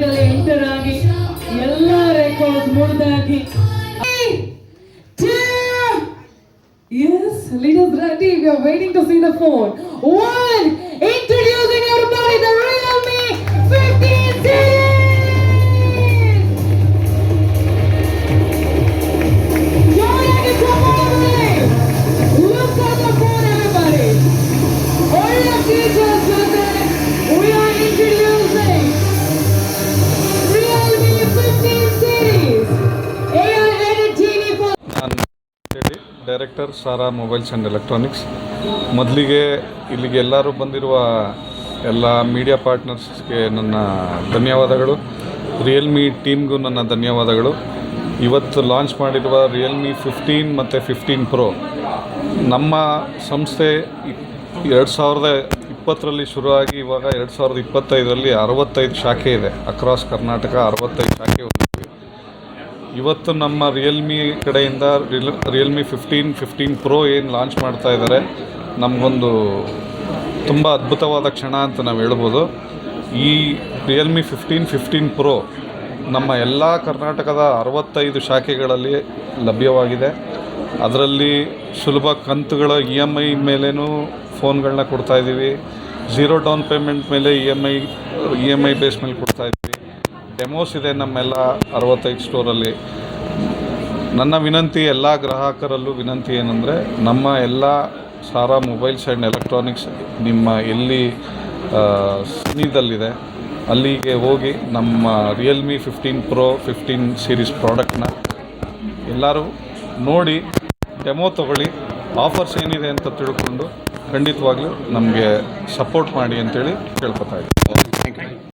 ರ್ಯಾಂಕಿನಲ್ಲಿ ಎಂಟರಾಗಿ ಎಲ್ಲ ರೆಕಾರ್ಡ್ ಮುರಿದಾಗಿ Yes, leaders ready. We are waiting to see the phone. One, director Sara mobiles and electronics. ಮೊದಲಿಗೆ ಇಲ್ಲಿಗೆ ಎಲ್ಲರೂ ಬಂದಿರುವ ಎಲ್ಲ ಮೀಡಿಯಾ ಪಾರ್ಟ್ನರ್ಸ್ಗೆ ನನ್ನ ಧನ್ಯವಾದಗಳು. ರಿಯಲ್ಮಿ ಟೀಮ್ಗೂ ನನ್ನ ಧನ್ಯವಾದಗಳು. ಇವತ್ತು ಲಾಂಚ್ ಮಾಡಿರುವ ರಿಯಲ್ಮಿ ಫಿಫ್ಟೀನ್ ಮತ್ತು ಫಿಫ್ಟೀನ್ ಪ್ರೋ ನಮ್ಮ ಸಂಸ್ಥೆ ಎರಡು ಸಾವಿರದ ಇಪ್ಪತ್ತರಲ್ಲಿ ಶುರುವಾಗಿ ಇವಾಗ ಎರಡು ಸಾವಿರದ ಇಪ್ಪತ್ತೈದರಲ್ಲಿ ಅರವತ್ತೈದು ಶಾಖೆ ಇದೆ. ಅಕ್ರಾಸ್ ಕರ್ನಾಟಕ ಅರವತ್ತೈದು ಶಾಖೆ ಇವತ್ತು ನಮ್ಮ ರಿಯಲ್ಮಿ ಕಡೆಯಿಂದ real Realme fifteen fifteen pro ಏನು ಲಾಂಚ್ ಮಾಡ್ತಾ ಇದ್ದಾರೆ ನಮಗೊಂದು ತುಂಬ ಅದ್ಭುತವಾದ ಕ್ಷಣ ಅಂತ ನಾವು ಹೇಳ್ಬೋದು. ಈ ರಿಯಲ್ಮಿ ಫಿಫ್ಟೀನ್ ಫಿಫ್ಟೀನ್ ಪ್ರೋ ನಮ್ಮ ಎಲ್ಲ ಕರ್ನಾಟಕದ ಅರವತ್ತೈದು ಶಾಖೆಗಳಲ್ಲಿ ಲಭ್ಯವಾಗಿದೆ. ಅದರಲ್ಲಿ ಸುಲಭ ಕಂತುಗಳ ಇ ಎಂ ಐ ಮೇಲೇನೂ ಫೋನ್ಗಳನ್ನ ಕೊಡ್ತಾಯಿದ್ದೀವಿ ಝೀರೋ ಡೌನ್ ಪೇಮೆಂಟ್ ಮೇಲೆ E M I E M I base ಮೇಲೆ ಕೊಡ್ತಾಯಿದ್ದೀವಿ ಡೆಮೋಸ್ ಇದೆ ನಮ್ಮೆಲ್ಲ ಅರವತ್ತೈದು ಸ್ಟೋರಲ್ಲಿ. ನನ್ನ ವಿನಂತಿ ಎಲ್ಲ ಗ್ರಾಹಕರಲ್ಲೂ ವಿನಂತಿ ಏನಂದರೆ ನಮ್ಮ ಎಲ್ಲ ಸಾರಾ ಮೊಬೈಲ್ಸ್ ಆ್ಯಂಡ್ ಎಲೆಕ್ಟ್ರಾನಿಕ್ಸ್ ನಿಮ್ಮ ಎಲ್ಲಿ ಆ, ಅಲ್ಲಿಗೆ ಹೋಗಿ ನಮ್ಮ Realme fifteen pro fifteen series ಪ್ರಾಡಕ್ಟ್ನ ಎಲ್ಲರೂ ನೋಡಿ ಡೆಮೋ ತೊಗೊಳ್ಳಿ ಆಫರ್ಸ್ ಏನಿದೆ ಅಂತ ತಿಳ್ಕೊಂಡು ಖಂಡಿತವಾಗ್ಲೂ ನಮಗೆ ಸಪೋರ್ಟ್ ಮಾಡಿ ಅಂತೇಳಿ ಕೇಳ್ಕೊತಾ ಇದ್ದೀನಿ.